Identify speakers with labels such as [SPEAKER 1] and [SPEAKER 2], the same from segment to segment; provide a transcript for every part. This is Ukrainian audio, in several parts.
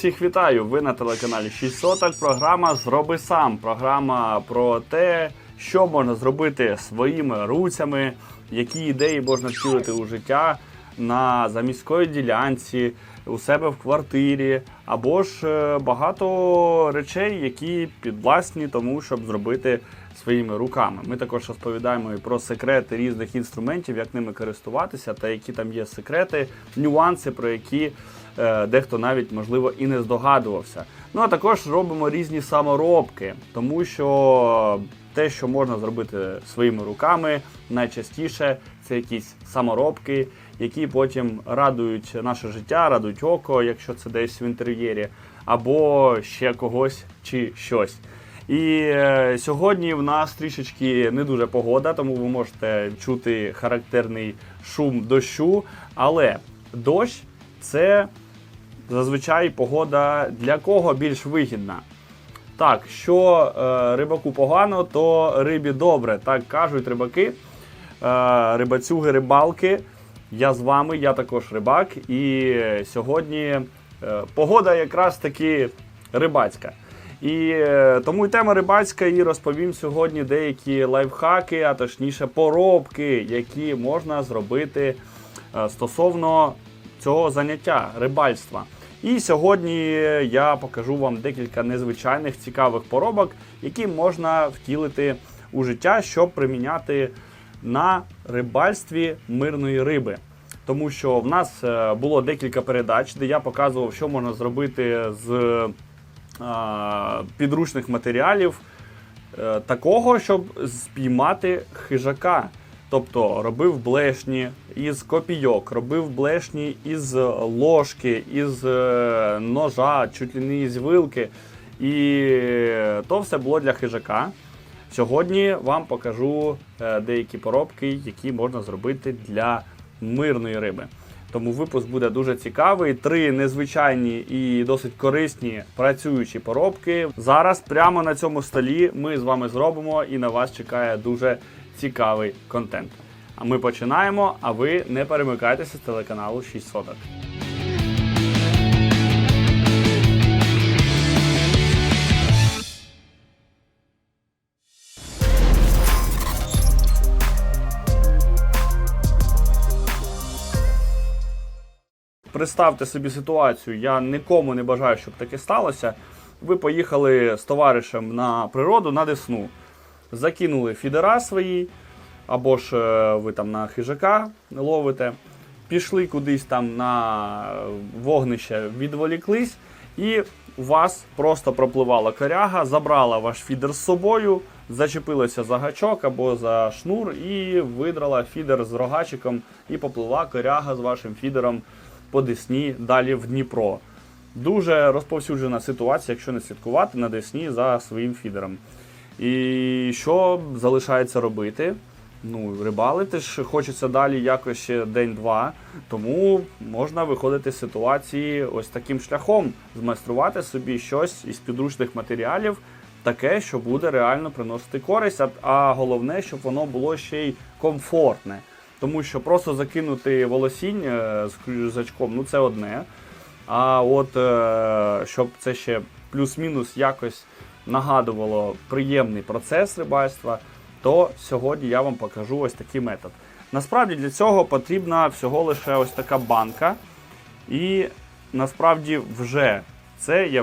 [SPEAKER 1] Всіх вітаю! Ви на телеканалі 6 соток. Програма Зроби сам. Програма про те, що можна зробити своїми руцями, які ідеї можна втілити у життя на заміської ділянці, у себе в квартирі, або ж е, багато речей, які підвласні тому, щоб зробити своїми руками. Ми також розповідаємо і про секрети різних інструментів, як ними користуватися, та які там є секрети, нюанси, про які дехто навіть можливо і не здогадувався. Ну а також робимо різні саморобки, тому що те, що можна зробити своїми руками, найчастіше це якісь саморобки, які потім радують наше життя, радують око, якщо це десь в інтер'єрі, або ще когось чи щось. І е, сьогодні в нас трішечки не дуже погода, тому ви можете чути характерний шум дощу. Але дощ це зазвичай погода для кого більш вигідна. Так, що е, рибаку погано, то рибі добре. Так кажуть рибаки, е, рибацюги, рибалки. Я з вами, я також рибак. І сьогодні е, погода якраз таки рибацька. І е, тому і тема рибацька, і розповім сьогодні деякі лайфхаки, а точніше поробки, які можна зробити е, стосовно цього заняття рибальства. І сьогодні я покажу вам декілька незвичайних цікавих поробок, які можна втілити у життя, щоб приміняти на рибальстві мирної риби. Тому що в нас е, було декілька передач, де я показував, що можна зробити з підручних матеріалів е, такого, щоб спіймати хижака. Тобто робив блешні із копійок, робив блешні із ложки, із е, ножа, чуть ли не із вилки. І то все було для хижака. Сьогодні вам покажу е, деякі поробки, які можна зробити для мирної риби. Тому випуск буде дуже цікавий. Три незвичайні і досить корисні працюючі поробки. Зараз прямо на цьому столі ми з вами зробимо і на вас чекає дуже цікавий контент. А ми починаємо. А ви не перемикайтеся з телеканалу 6 соток. Представте собі ситуацію, я нікому не бажаю, щоб таке сталося. Ви поїхали з товаришем на природу на Десну, закинули фідера свої, або ж е, ви там на хижака ловите, пішли кудись там на вогнище, відволіклись, і у вас просто пропливала коряга, забрала ваш фідер з собою, зачепилася за гачок або за шнур і видрала фідер з рогачиком, і поплила коряга з вашим фідером по Десні далі в Дніпро. Дуже розповсюджена ситуація, якщо не слідкувати на Десні за своїм фідером. І що залишається робити? Ну, рибалити ж хочеться далі якось ще день-два. Тому можна виходити з ситуації ось таким шляхом, змайструвати собі щось із підручних матеріалів, таке, що буде реально приносити користь, а, головне, щоб воно було ще й комфортне. Тому що просто закинути волосінь е, з крюзачком, ну це одне. А от е, щоб це ще плюс-мінус якось нагадувало приємний процес рибальства, то сьогодні я вам покажу ось такий метод. Насправді для цього потрібна всього лише ось така банка. І насправді вже це є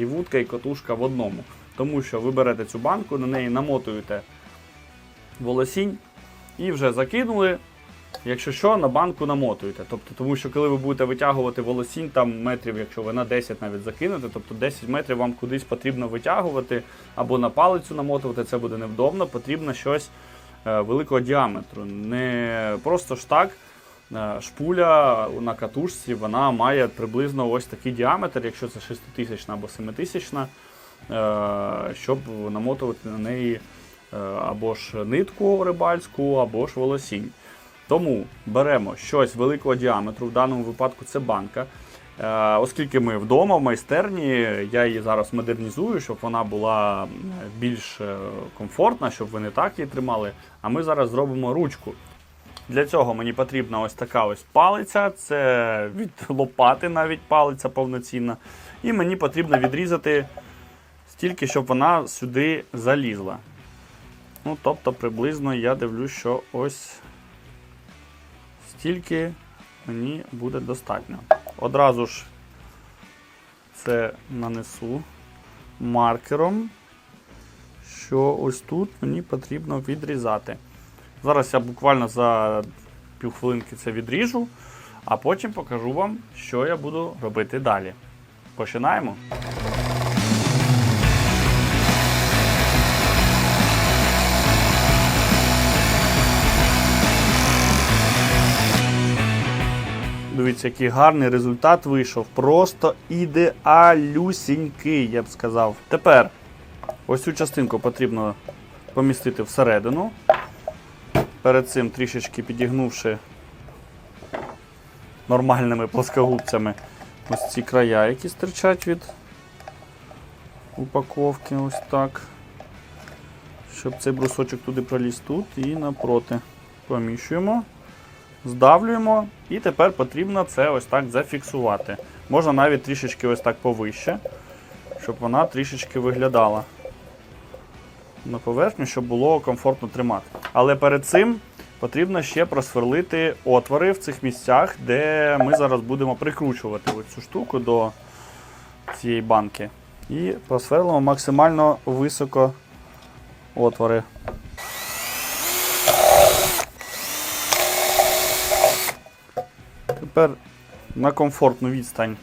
[SPEAKER 1] і вудка, і котушка в одному. Тому що ви берете цю банку, на неї намотуєте волосінь і вже закинули. Якщо що, на банку намотуєте. Тобто, тому що коли ви будете витягувати волосінь, там метрів, якщо ви на 10 навіть закинете, тобто 10 метрів вам кудись потрібно витягувати або на палицю намотувати, це буде невдобно, потрібно щось е, великого діаметру. Не просто ж так. е, Шпуля на катушці вона має приблизно ось такий діаметр, якщо це 6000 або 7000, е, щоб намотувати на неї або ж нитку рибальську, або ж волосінь. Тому беремо щось великого діаметру, в даному випадку це банка. Е, Оскільки ми вдома в майстерні, я її зараз модернізую, щоб вона була більш е, комфортна, щоб ви не так її тримали. А ми зараз зробимо ручку. Для цього мені потрібна ось така ось палиця, це від лопати навіть палиця повноцінна. І мені потрібно відрізати стільки, щоб вона сюди залізла. Ну, тобто, приблизно я дивлюсь, що ось стільки мені буде достатньо. Одразу ж це нанесу маркером, що ось тут мені потрібно відрізати. Зараз я буквально за півхвилинки це відріжу, а потім покажу вам, що я буду робити далі. Починаємо. Дивіться, який гарний результат вийшов. Просто ідеалюсінький, я б сказав. Тепер ось цю частинку потрібно помістити всередину. Перед цим трішечки підігнувши нормальними плоскогубцями ось ці края, які стирчать від упаковки. Ось так. Щоб цей брусочок туди проліз тут і напроти. Поміщуємо здавлюємо, і тепер потрібно це ось так зафіксувати. Можна навіть трішечки ось так повище, щоб вона трішечки виглядала на поверхню, щоб було комфортно тримати. Але перед цим потрібно ще просверлити отвори в цих місцях, де ми зараз будемо прикручувати ось цю штуку до цієї банки. І просверлимо максимально високо отвори. Тепер на комфортну відстань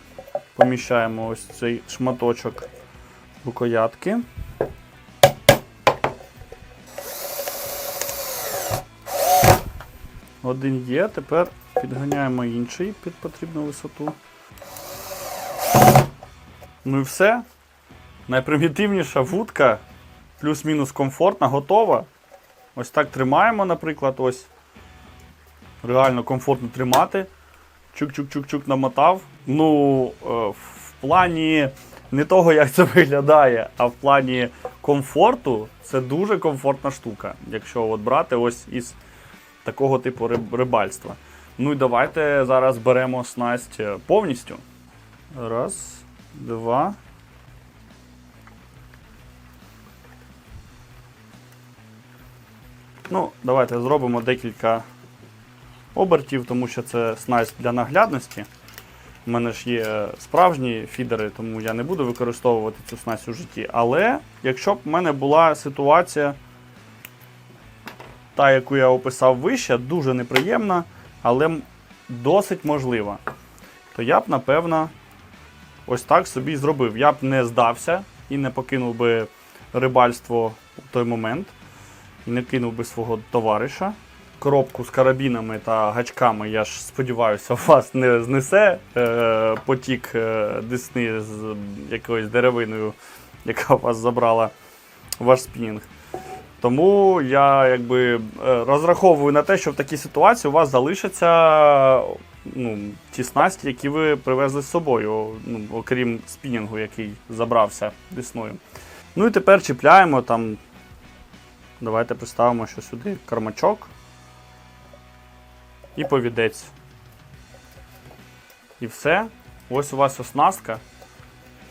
[SPEAKER 1] поміщаємо ось цей шматочок рукоятки. Один є, тепер підганяємо інший під потрібну висоту. Ну і все. Найпримітивніша вудка, плюс-мінус комфортна, готова. Ось так тримаємо, наприклад, ось. Реально комфортно тримати чук-чук-чук-чук намотав. Ну, е, в плані не того, як це виглядає, а в плані комфорту це дуже комфортна штука, якщо от брати ось із такого типу рибальства. Ну і давайте зараз беремо снасть е, повністю. Раз, два. Ну, давайте зробимо декілька обертів, тому що це снасть для наглядності. У мене ж є справжні фідери, тому я не буду використовувати цю снасть у житті. Але якщо б в мене була ситуація, та, яку я описав вище, дуже неприємна, але досить можлива, то я б, напевно, ось так собі зробив. Я б не здався і не покинув би рибальство у той момент, і не кинув би свого товариша коробку з карабінами та гачками, я ж сподіваюся, вас не знесе е, потік е, десни з якоюсь деревиною, яка вас забрала ваш спінінг. Тому я якби е, розраховую на те, що в такій ситуації у вас залишаться ну, ті снасті, які ви привезли з собою, ну, окрім спінінгу, який забрався десною. Ну і тепер чіпляємо там. Давайте представимо, що сюди кармачок і повідець. І все. Ось у вас оснастка.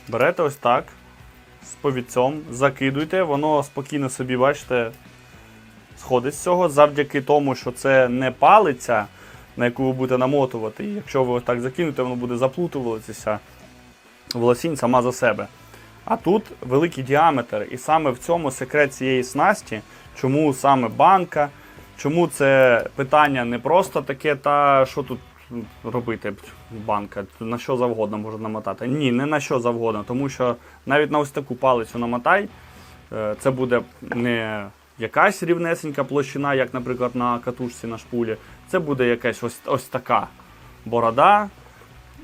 [SPEAKER 1] Берете ось так. З повідцем, закидуйте, воно спокійно собі, бачите, сходить з цього, завдяки тому, що це не палиця, на яку ви будете намотувати. І якщо ви ось так закинете, воно буде заплутуватися волосінь сама за себе. А тут великий діаметр, і саме в цьому секрет цієї снасті, чому саме банка, чому це питання не просто таке, та що тут робити банка, на що завгодно може намотати. Ні, не на що завгодно, тому що навіть на ось таку палицю намотай, е, це буде не якась рівнесенька площина, як, наприклад, на катушці на шпулі. Це буде якась ось, ось така борода.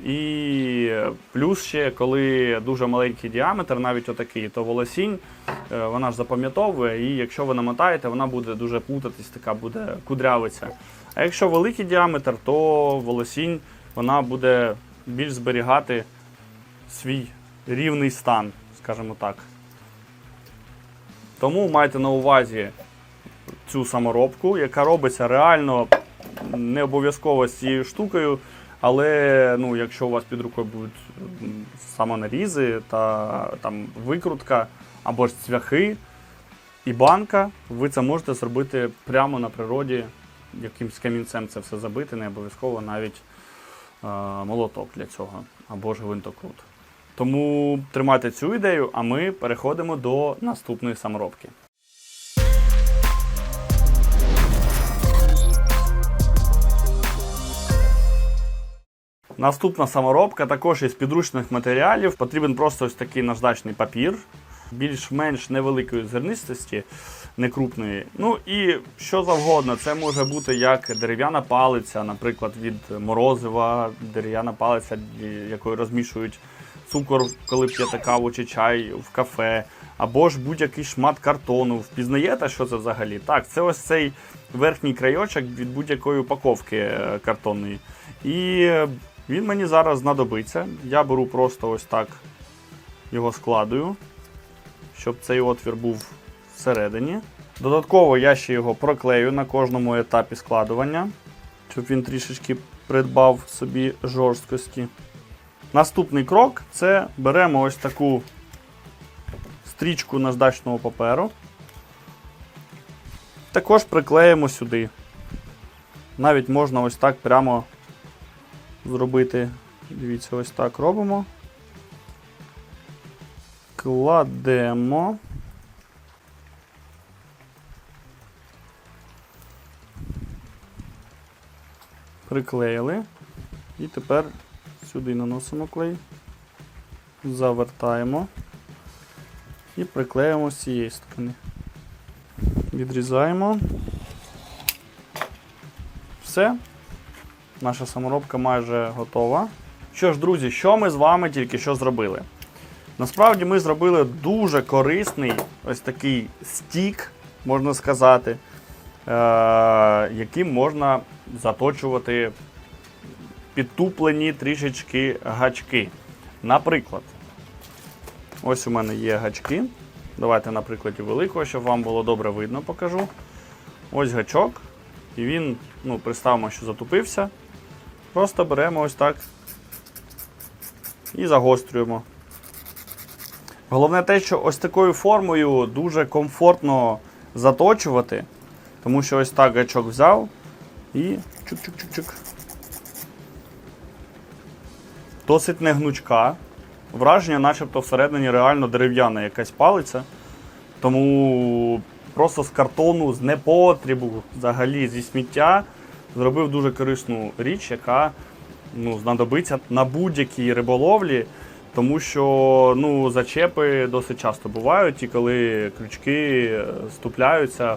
[SPEAKER 1] І плюс ще, коли дуже маленький діаметр, навіть отакий, то волосінь, е, вона ж запам'ятовує, і якщо ви намотаєте, вона буде дуже плутатись, така буде кудрявиця. А якщо великий діаметр, то волосінь вона буде більш зберігати свій рівний стан, скажімо так. Тому майте на увазі цю саморобку, яка робиться реально не обов'язково з цією штукою. Але ну, якщо у вас під рукою будуть самонарізи та там викрутка або ж цвяхи і банка, ви це можете зробити прямо на природі, якимсь камінцем це все забити, не обов'язково навіть е, молоток для цього або ж гвинтокрут. Тому тримайте цю ідею, а ми переходимо до наступної саморобки. Наступна саморобка також із підручних матеріалів. Потрібен просто ось такий наждачний папір, більш-менш невеликої зернистості, не крупної. Ну і що завгодно, це може бути як дерев'яна палиця, наприклад, від морозива, дерев'яна палиця, якою розмішують цукор, коли п'єте каву чи чай в кафе, або ж будь-який шмат картону. Впізнаєте, що це взагалі? Так, це ось цей верхній крайочок від будь-якої упаковки е, картонної. І він мені зараз знадобиться. Я беру просто ось так його складую, щоб цей отвір був всередині. Додатково я ще його проклею на кожному етапі складування, щоб він трішечки придбав собі жорсткості. Наступний крок це беремо ось таку стрічку наждачного паперу. Також приклеїмо сюди. Навіть можна ось так прямо зробити. Дивіться, ось так робимо. Кладемо. Приклеїли. І тепер сюди наносимо клей, завертаємо і приклеїмо з цієї сторони. Відрізаємо. Все. Наша саморобка майже готова. Що ж, друзі, що ми з вами тільки що зробили? Насправді ми зробили дуже корисний ось такий стік, можна сказати, е- яким можна заточувати підтуплені трішечки гачки. Наприклад, ось у мене є гачки. Давайте на прикладі великого, щоб вам було добре видно, покажу. Ось гачок. І він, ну, представимо, що затупився. Просто беремо ось так і загострюємо. Головне те, що ось такою формою дуже комфортно заточувати, тому що ось так гачок взяв і чук-чук-чук-чук. Досить негнучка. Враження, начебто всередині реально дерев'яна якась палиця. Тому просто з картону, з непотрібу, взагалі зі сміття, зробив дуже корисну річ, яка ну, знадобиться на будь-якій риболовлі, тому що ну, зачепи досить часто бувають, і коли крючки е, ступляються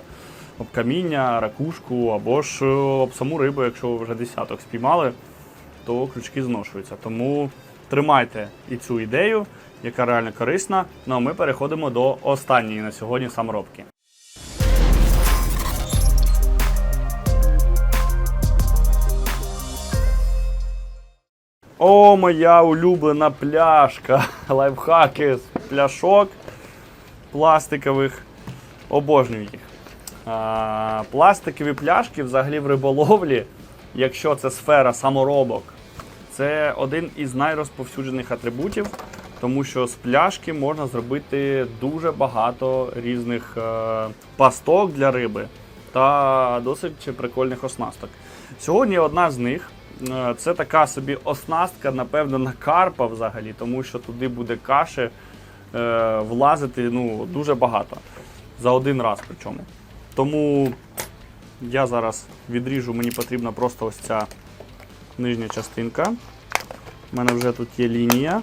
[SPEAKER 1] об каміння, ракушку або ж е, об саму рибу, якщо ви вже десяток спіймали, то крючки зношуються. Тому тримайте і цю ідею, яка реально корисна. Ну а ми переходимо до останньої на сьогодні саморобки. О, моя улюблена пляшка. Лайфхаки з пляшок пластикових. Обожнюю їх. А, пластикові пляшки взагалі в риболовлі, якщо це сфера саморобок, це один із найрозповсюджених атрибутів, тому що з пляшки можна зробити дуже багато різних е, пасток для риби та досить прикольних оснасток. Сьогодні одна з них це така собі оснастка, напевно, на карпа взагалі, тому що туди буде каші е, влазити ну, дуже багато. За один раз причому. Тому я зараз відріжу, мені потрібна просто ось ця нижня частинка. У мене вже тут є лінія,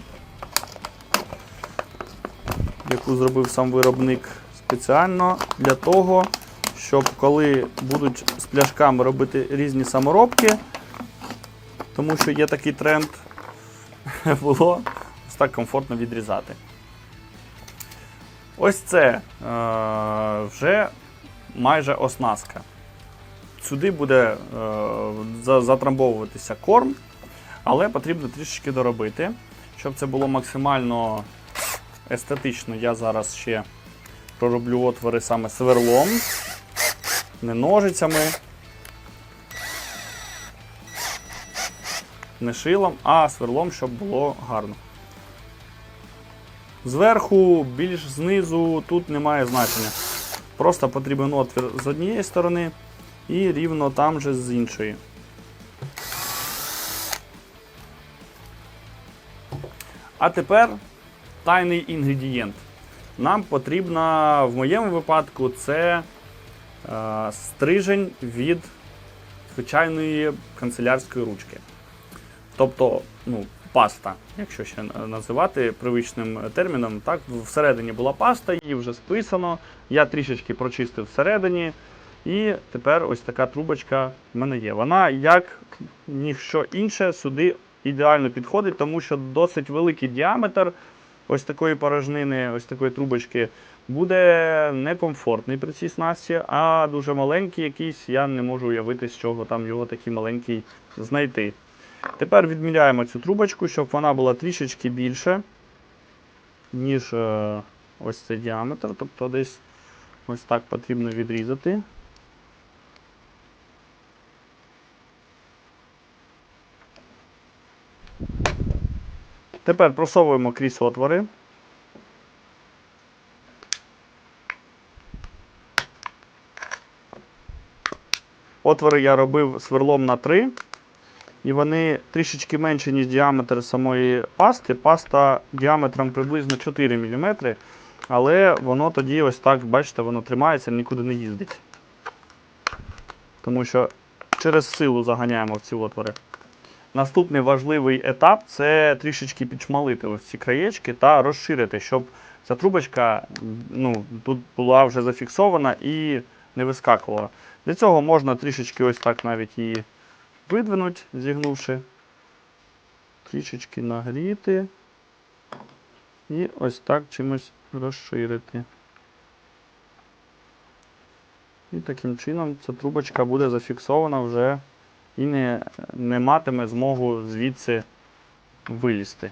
[SPEAKER 1] яку зробив сам виробник спеціально для того, щоб коли будуть з пляшками робити різні саморобки, тому що є такий тренд, було так комфортно відрізати. Ось це е, вже майже оснастка. Сюди буде е, затрамбовуватися корм, але потрібно трішечки доробити. Щоб це було максимально естетично, я зараз ще пророблю отвори саме сверлом, не ножицями. Не шилом, а сверлом, щоб було гарно. Зверху, більш знизу, тут немає значення. Просто потрібен отвір з однієї сторони і рівно там же з іншої. А тепер тайний інгредієнт. Нам потрібна, в моєму випадку, це е, стрижень від звичайної канцелярської ручки. Тобто, ну, паста, якщо ще називати привичним терміном. Так, всередині була паста, її вже списано. Я трішечки прочистив всередині. І тепер ось така трубочка в мене є. Вона, як ніщо інше, сюди ідеально підходить, тому що досить великий діаметр ось такої порожнини, ось такої трубочки, буде некомфортний при цій снасті, а дуже маленький якийсь, я не можу уявити, з чого там його такий маленький знайти. Тепер відміряємо цю трубочку, щоб вона була трішечки більше, ніж е, ось цей діаметр. Тобто десь ось так потрібно відрізати. Тепер просовуємо крізь отвори. Отвори я робив сверлом на 3. І вони трішечки менші, ніж діаметр самої пасти. Паста діаметром приблизно 4 мм. Але воно тоді ось так, бачите, воно тримається, нікуди не їздить. Тому що через силу заганяємо в ці отвори. Наступний важливий етап це трішечки підшмалити ось ці краєчки та розширити, щоб ця трубочка ну, тут була вже зафіксована і не вискакувала. Для цього можна трішечки ось так навіть її видвинуть, зігнувши, трішечки нагріти і ось так чимось розширити. І таким чином ця трубочка буде зафіксована вже і не, не матиме змогу звідси вилізти.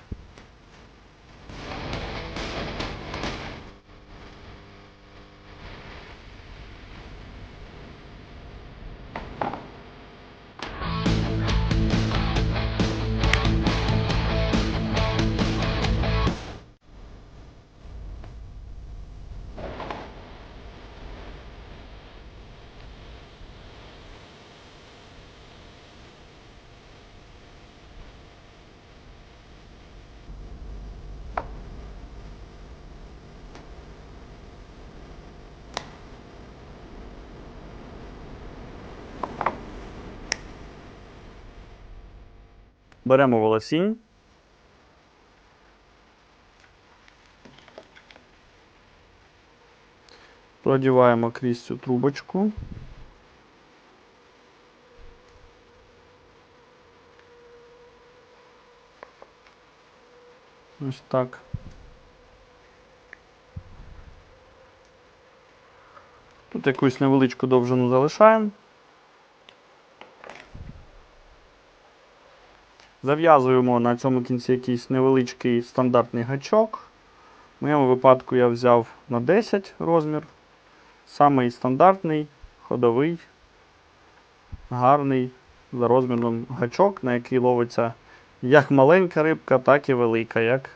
[SPEAKER 1] Беремо волосінь. Продіваємо крізь цю трубочку. Ось так. Тут якусь невеличку довжину залишаємо. Зав'язуємо на цьому кінці якийсь невеличкий стандартний гачок. В моєму випадку я взяв на 10 розмір. Самий стандартний, ходовий, гарний за розміром гачок, на який ловиться як маленька рибка, так і велика, як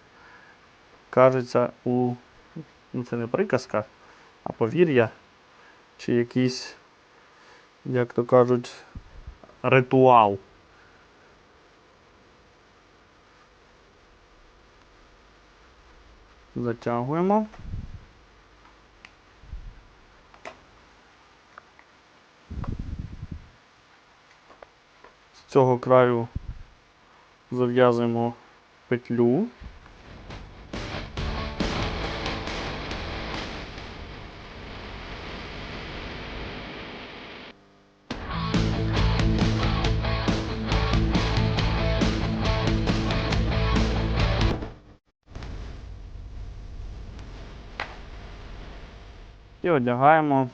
[SPEAKER 1] кажеться у ну це не приказка, а повір'я, чи якийсь, як то кажуть, ритуал. Затягуємо. З цього краю зав'язуємо петлю. І одягаємо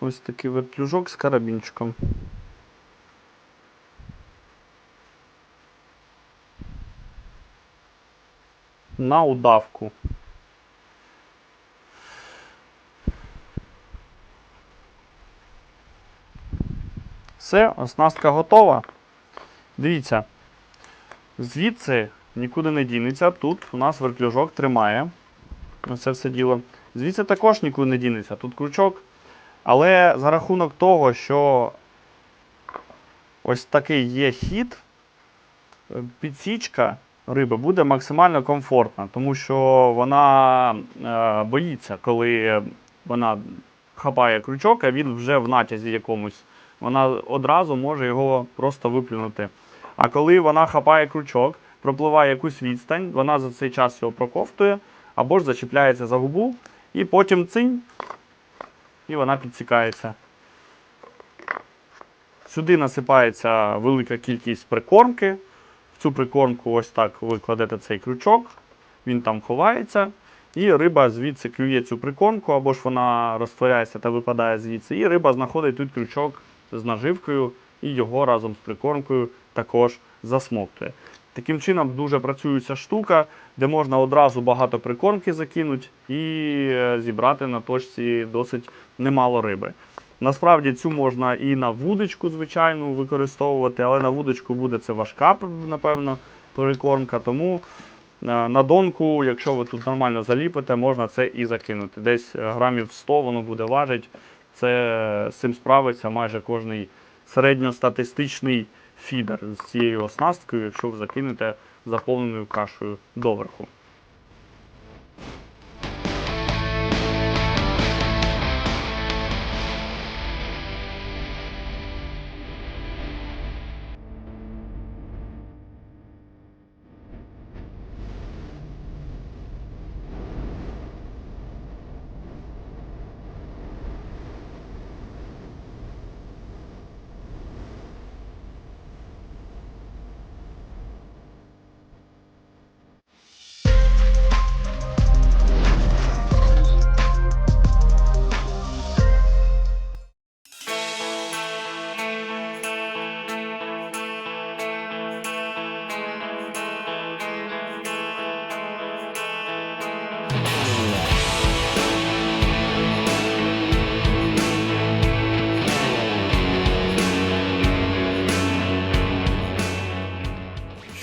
[SPEAKER 1] ось такий вертлюжок з карабінчиком. На удавку. Все, оснастка готова. Дивіться, звідси нікуди не дінеться. Тут у нас вертлюжок тримає. Це все діло. Звідси також нікуди не дінеться. Тут крючок. Але за рахунок того, що ось такий є хід, е, підсічка риби буде максимально комфортна, тому що вона е, боїться, коли вона хапає крючок, а він вже в натязі якомусь. Вона одразу може його просто виплюнути. А коли вона хапає крючок, пропливає якусь відстань, вона за цей час його проковтує або ж зачіпляється за губу, і потім цинь, і вона підсікається. Сюди насипається велика кількість прикормки. В цю прикормку ось так ви кладете цей крючок, він там ховається, і риба звідси клює цю прикормку, або ж вона розтворяється та випадає звідси. І риба знаходить тут крючок з наживкою, і його разом з прикормкою також засмоктує. Таким чином дуже працює ця штука, де можна одразу багато прикормки закинути і е, зібрати на точці досить немало риби. Насправді цю можна і на вудочку, звичайно, використовувати, але на вудочку буде це важка, напевно, прикормка. Тому е, на донку, якщо ви тут нормально заліпите, можна це і закинути. Десь е, грамів 100 воно буде важити. Це з цим справиться майже кожний середньостатистичний фідер з цією оснасткою, якщо ви закинете заповненою кашею доверху.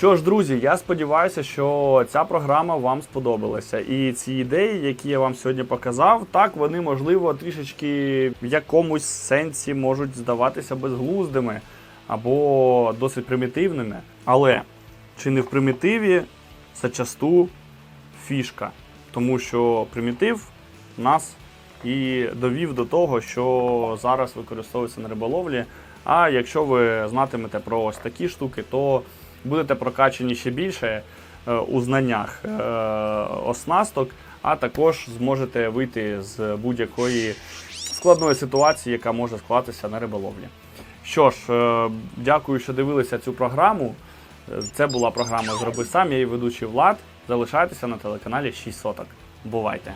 [SPEAKER 1] Що ж, друзі, я сподіваюся, що ця програма вам сподобалася. І ці ідеї, які я вам сьогодні показав, так вони можливо трішечки в якомусь сенсі можуть здаватися безглуздими або досить примітивними. Але чи не в примітиві зачасту фішка, тому що примітив нас і довів до того, що зараз використовується на риболовлі. А якщо ви знатимете про ось такі штуки, то будете прокачені ще більше е, у знаннях е, оснасток, а також зможете вийти з будь-якої складної ситуації, яка може склатися на риболовлі. Що ж, е, дякую, що дивилися цю програму. Це була програма Зроби сам. Я її ведучий Влад. Залишайтеся на телеканалі 6 соток. Бувайте!